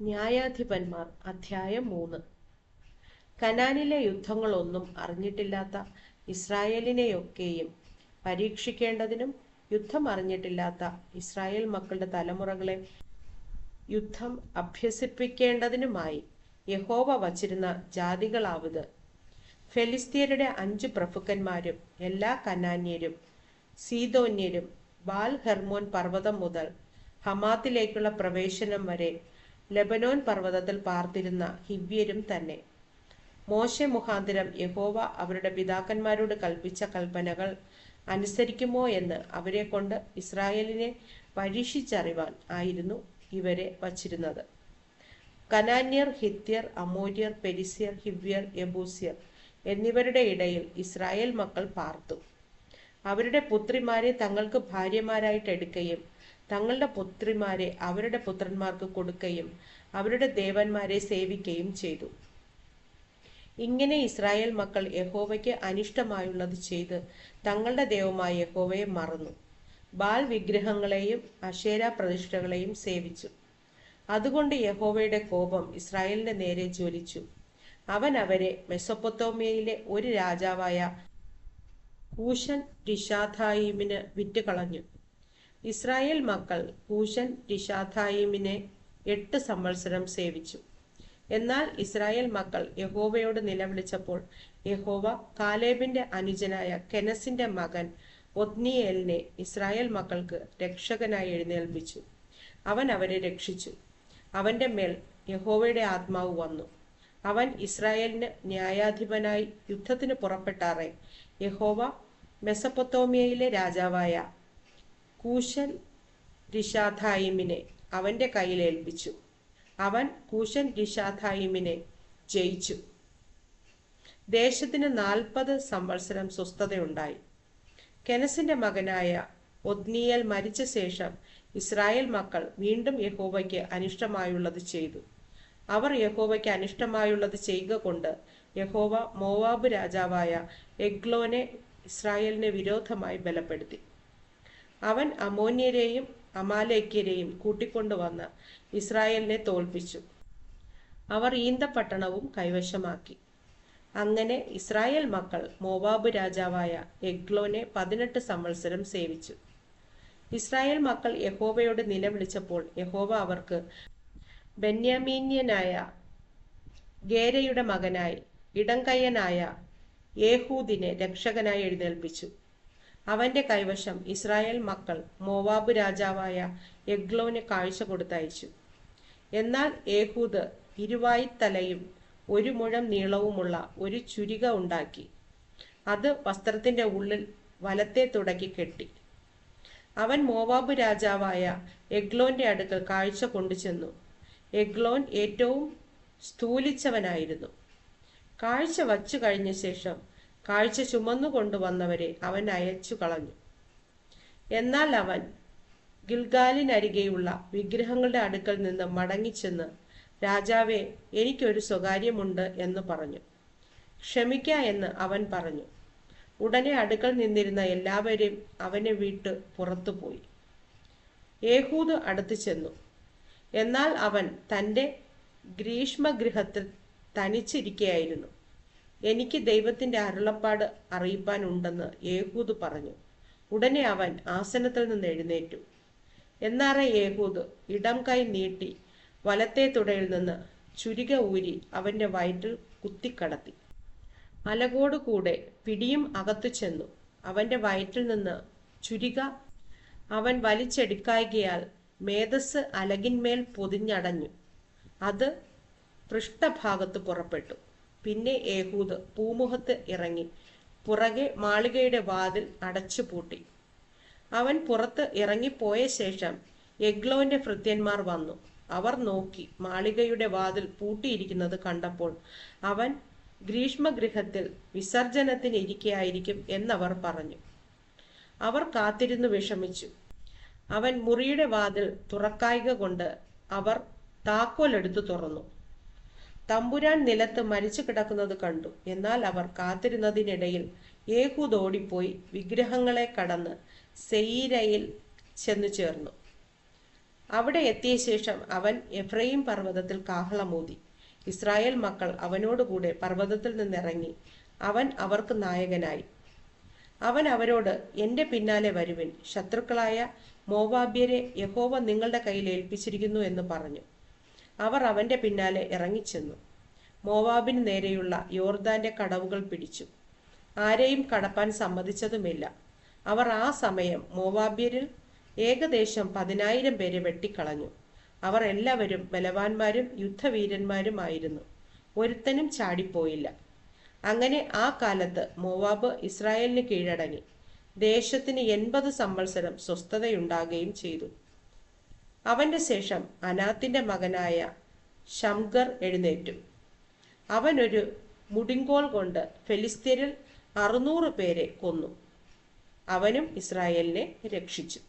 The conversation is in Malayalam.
ന്യായാധിപന്മാർ അധ്യായം മൂന്ന്. കനാനിലെ യുദ്ധങ്ങളൊന്നും അറിഞ്ഞിട്ടില്ലാത്ത ഇസ്രായേലിനെയൊക്കെയും പരീക്ഷിക്കേണ്ടതിനും യുദ്ധം അറിഞ്ഞിട്ടില്ലാത്ത ഇസ്രായേൽ മക്കളുടെ തലമുറകളെ യുദ്ധം അഭ്യസിപ്പിക്കേണ്ടതിനുമായി യഹോവ വച്ചിരുന്ന ജാതികളാവത്. ഫെലിസ്തീയരുടെ അഞ്ചു പ്രഭുക്കന്മാരും എല്ലാ കനാന്യരും സീതോന്യരും ബാൽ ഹെർമോൻ പർവതം മുതൽ ഹമാത്തിലേക്കുള്ള പ്രവേശനം വരെ ലെബനോൻ പർവതത്തിൽ പാർത്തിരുന്ന ഹിവ്യരും തന്നെ. മോശെ മുഖാന്തരം യഹോവ അവരുടെ പിതാക്കന്മാരോട് കൽപ്പിച്ച കൽപ്പനകൾ അനുസരിക്കുമോ എന്ന് അവരെ കൊണ്ട് ഇസ്രായേലിനെ പരീക്ഷിച്ചറിവാൻ ആയിരുന്നു ഇവരെ വച്ചിരുന്നത്. കനാന്യർ ഹിത്യർ അമോര്യർ പെരിസ്യർ ഹിവ്യർ യബൂസ്യർ എന്നിവരുടെ ഇടയിൽ ഇസ്രായേൽ മക്കൾ പാർത്തു. അവരുടെ പുത്രിമാരെ തങ്ങൾക്ക് ഭാര്യമാരായിട്ട് എടുക്കുകയും തങ്ങളുടെ പുത്രിമാരെ അവരുടെ പുത്രന്മാർക്ക് കൊടുക്കുകയും അവരുടെ ദേവന്മാരെ സേവിക്കുകയും ചെയ്തു. ഇങ്ങനെ ഇസ്രായേൽ മക്കൾ യഹോവയ്ക്ക് അനിഷ്ടമായുള്ളത് ചെയ്ത് തങ്ങളുടെ ദൈവമായ യഹോവയെ മറന്നു. ബാൽ വിഗ്രഹങ്ങളെയും അശേര പ്രതിഷ്ഠകളെയും സേവിച്ചു. അതുകൊണ്ട് യഹോവയുടെ കോപം ഇസ്രായേലിന്റെ നേരെ ജ്വലിച്ചു. അവൻ അവരെ മെസ്സൊപ്പൊത്തോമിയയിലെ ഒരു രാജാവായ കൂഷൻ രിഷാഥായിമിന് വിറ്റുകളഞ്ഞു. ഇസ്രായേൽ മക്കൾ കൂശൻ രിഷാധായിമിനെ എട്ട് സംവത്സരം സേവിച്ചു. എന്നാൽ ഇസ്രായേൽ മക്കൾ യഹോവയോട് നിലവിളിച്ചപ്പോൾ യഹോവ കാലേബിന്റെ അനുജനായ കെനസിന്റെ മകൻ ഒത്നിയേലിനെ ഇസ്രായേൽ മക്കൾക്ക് രക്ഷകനായി എഴുന്നേൽപ്പിച്ചു. അവൻ അവരെ രക്ഷിച്ചു. അവന്റെ മേൽ യഹോവയുടെ ആത്മാവ് വന്നു. അവൻ ഇസ്രായേലിന് ന്യായാധിപനായി യുദ്ധത്തിന് പുറപ്പെട്ടാറെ. യഹോവ മെസപ്പൊത്തോമിയയിലെ രാജാവായ കൂശൻ രിഷാഥായിമിനെ അവന്റെ കയ്യിൽ ഏൽപ്പിച്ചു. അവൻ കൂശൻ രിഷാഥായിമിനെ ജയിച്ചു. ദേശത്തിന് നാൽപ്പത് സംവത്സരം സ്വസ്ഥതയുണ്ടായി. കെനസിന്റെ മകനായ ഒദ്നിയൽ മരിച്ച ശേഷം ഇസ്രായേൽ മക്കൾ വീണ്ടും യഹോവയ്ക്ക് അനിഷ്ടമായുള്ളത് ചെയ്തു. അവർ യഹോവയ്ക്ക് അനിഷ്ടമായുള്ളത് ചെയ്യുക കൊണ്ട് യഹോവ മോവാബ് രാജാവായ എഗ്ലോനെ ഇസ്രായേലിന് വിരോധമായി ബലപ്പെടുത്തി. അവൻ അമോന്യരെയും അമാലേക്യരെയും കൂട്ടിക്കൊണ്ടുവന്ന് ഇസ്രായേലിനെ തോൽപ്പിച്ചു. അവർ ഈന്തപ്പട്ടണവും കൈവശമാക്കി. അങ്ങനെ ഇസ്രായേൽ മക്കൾ മോവാബ് രാജാവായ എഗ്ലോനെ പതിനെട്ട് സംവത്സരം സേവിച്ചു. ഇസ്രായേൽ മക്കൾ യഹോവയോട് നിലവിളിച്ചപ്പോൾ യഹോവ അവർക്ക് ബെന്യാമീന്യനായ ഗേരയുടെ മകനായി ഇടംകയ്യനായ യേഹൂദിനെ രക്ഷകനായി എഴുന്നേൽപ്പിച്ചു. അവന്റെ കൈവശം ഇസ്രായേൽ മക്കൾ മോവാബ് രാജാവായ എഗ്ലോന് കാഴ്ച കൊടുത്തയച്ചു. എന്നാൽ ഏഹൂദ് ഇരുവായിത്തലയും ഒരു മുഴം നീളവുമുള്ള ഒരു ചുരിക ഉണ്ടാക്കി. അത് വസ്ത്രത്തിന്റെ ഉള്ളിൽ വലത്തെ തുടക്കി കെട്ടി. അവൻ മോവാബ് രാജാവായ എഗ്ലോന്റെ അടുക്കൽ കാഴ്ച കൊണ്ടുചെന്നു. എഗ്ലോൻ ഏറ്റവും സ്ഥൂലിച്ചവനായിരുന്നു കാഴ്ച വച്ചു കഴിഞ്ഞ ശേഷം കാഴ്ച ചുമന്നു കൊണ്ടുവന്നവരെ അവൻ അയച്ചു കളഞ്ഞു. എന്നാൽ അവൻ ഗിൽഗാലിനരികെയുള്ള വിഗ്രഹങ്ങളുടെ അടുക്കൽ നിന്ന് മടങ്ങിച്ചെന്ന് രാജാവെ എനിക്കൊരു സ്വകാര്യമുണ്ട് എന്ന് പറഞ്ഞു. ക്ഷമിക്ക എന്ന് അവൻ പറഞ്ഞു. ഉടനെ അടുക്കൽ നിന്നിരുന്ന എല്ലാവരെയും അവനെ വീട്ട് പുറത്തുപോയി ഏഹൂദ് അടുത്തു ചെന്നു. എന്നാൽ അവൻ തന്റെ ഗ്രീഷ്മഗൃഹത്തിൽ തനിച്ചിരിക്കയായിരുന്നു. എനിക്ക് ദൈവത്തിന്റെ അരുളപ്പാട് അറിയിപ്പാനുണ്ടെന്ന് യേഹൂദ് പറഞ്ഞു. ഉടനെ അവൻ ആസനത്തിൽ നിന്ന് എഴുന്നേറ്റു. എന്നാറെ യേഹൂദ് ഇടം കൈ നീട്ടി വലത്തെ തുടയിൽ നിന്ന് ചുരിക ഊരി അവന്റെ വയറ്റിൽ കുത്തിക്കടത്തി. അലകോടുകൂടെ പിടിയും അകത്തു ചെന്നു. അവന്റെ വയറ്റിൽ നിന്ന് ചുരിക അവൻ വലിച്ചെടുക്കായികയാൽ മേധസ് അലകിന്മേൽ പൊതിഞ്ഞടഞ്ഞു. അത് പൃഷ്ഠഭാഗത്ത് പുറപ്പെട്ടു. പിന്നെ ഏഹൂദ് പൂമുഖത്ത് ഇറങ്ങി. പുറകെ മാളികയുടെ വാതിൽ അടച്ചുപൂട്ടി അവൻ പുറത്ത് ഇറങ്ങിപ്പോയ ശേഷം എഗ്ലോന്റെ ഭൃത്യന്മാർ വന്നു. അവർ നോക്കി മാളികയുടെ വാതിൽ പൂട്ടിയിരിക്കുന്നത് കണ്ടപ്പോൾ അവൻ ഗ്രീഷ്മഗൃഹത്തിൽ വിസർജനത്തിന് ഇരിക്കയായിരിക്കും എന്നവർ പറഞ്ഞു. അവർ കാത്തിരുന്നു വിഷമിച്ചു. അവൻ മുറിയുടെ വാതിൽ തുറക്കായിക കൊണ്ട് അവർ താക്കോലെടുത്തു തുറന്നു. തമ്പുരാൻ നിലത്ത് മരിച്ചു കിടക്കുന്നത് കണ്ടു. എന്നാൽ അവർ കാത്തിരുന്നതിനിടയിൽ ഏഹൂദ് ഓടിപ്പോയി വിഗ്രഹങ്ങളെ കടന്ന് സെയിരയിൽ ചെന്നു ചേർന്നു. അവിടെ എത്തിയ ശേഷം അവൻ എഫ്രൈം പർവതത്തിൽ കാഹളമൂതി. ഇസ്രായേൽ മക്കൾ അവനോടുകൂടെ പർവതത്തിൽ നിന്നിറങ്ങി. അവൻ അവർക്ക് നായകനായി. അവൻ അവരോട് എന്റെ പിന്നാലെ വരുവിൻ. ശത്രുക്കളായ മോവാബ്യരെ യഹോവ നിങ്ങളുടെ കയ്യിൽ ഏൽപ്പിച്ചിരിക്കുന്നു എന്ന് പറഞ്ഞു. അവർ അവന്റെ പിന്നാലെ ഇറങ്ങിച്ചെന്നു. മോവാബിന് നേരെയുള്ള യോർദാന്റെ കടവുകൾ പിടിച്ചു. ആരെയും കടപ്പാൻ സമ്മതിച്ചതുമില്ല. അവർ ആ സമയം മോവാബ്യരിൽ ഏകദേശം പതിനായിരം പേരെ വെട്ടിക്കളഞ്ഞു. അവർ എല്ലാവരും ബലവാന്മാരും യുദ്ധവീരന്മാരുമായിരുന്നു ഒരുത്തനും ചാടിപ്പോയില്ല. അങ്ങനെ ആ കാലത്ത് മോവാബ് ഇസ്രായേലിന് കീഴടങ്ങി. ദേശത്തിന് എൺപത് സംവത്സരം സ്വസ്ഥതയുണ്ടാകുകയും ചെയ്തു. അവന്റെ ശേഷം അനാത്തിന്റെ മകനായ ശംഗർ എഴുന്നേറ്റു. അവനൊരു മുടിങ്കോൾ കൊണ്ട് ഫെലിസ്തീനിൽ അറുന്നൂറ് പേരെ കൊന്നു. അവനും ഇസ്രായേലിനെ രക്ഷിച്ചു.